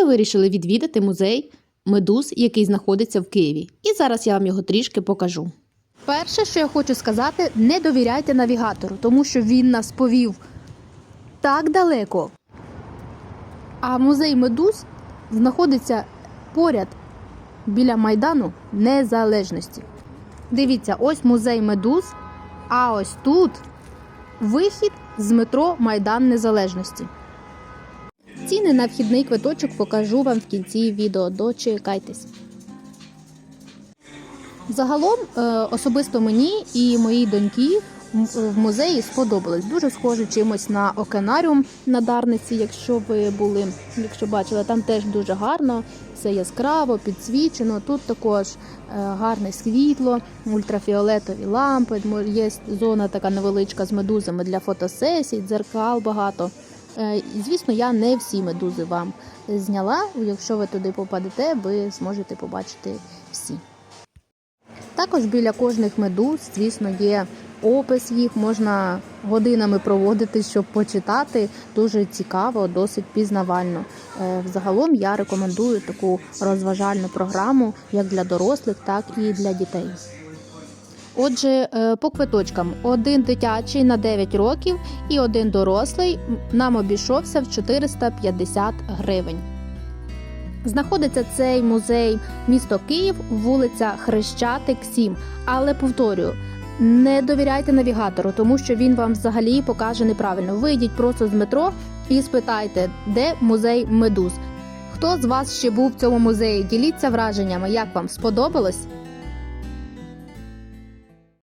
ми вирішили відвідати музей медуз, який знаходиться в Києві. І зараз я вам його трішки покажу. Перше, що я хочу сказати, не довіряйте навігатору, тому що він нас повів так далеко. А музей медуз знаходиться поряд біля Майдану Незалежності. Дивіться, ось музей медуз, а ось тут вихід з метро Майдан Незалежності. Ціни на вхідний квиточок покажу вам в кінці відео. Дочекайтесь. Загалом, е, особисто мені і моїй доньки м- в музеї сподобалось. Дуже схоже чимось на окенаріум на Дарниці, якщо ви були, якщо бачили, там теж дуже гарно, все яскраво, підсвічено. Тут також е, гарне світло, ультрафіолетові лампи. Є зона така невеличка з медузами для фотосесій, дзеркал багато. Е, Звісно, я не всі медузи вам зняла. Якщо ви туди попадете, ви зможете побачити всі. Також біля кожних медуз, звісно, є опис їх, можна годинами проводити, щоб почитати. Дуже цікаво, досить пізнавально. Е, Взагалом я рекомендую таку розважальну програму як для дорослих, так і для дітей. Отже, е, по квиточкам один дитячий на 9 років і один дорослий нам обійшовся в 450 гривень. Знаходиться цей музей місто Київ, вулиця Хрещатик 7. Але повторюю, не довіряйте навігатору, тому що він вам взагалі покаже неправильно. Вийдіть просто з метро і спитайте, де музей медуз. Хто з вас ще був в цьому музеї? Діліться враженнями, як вам сподобалось?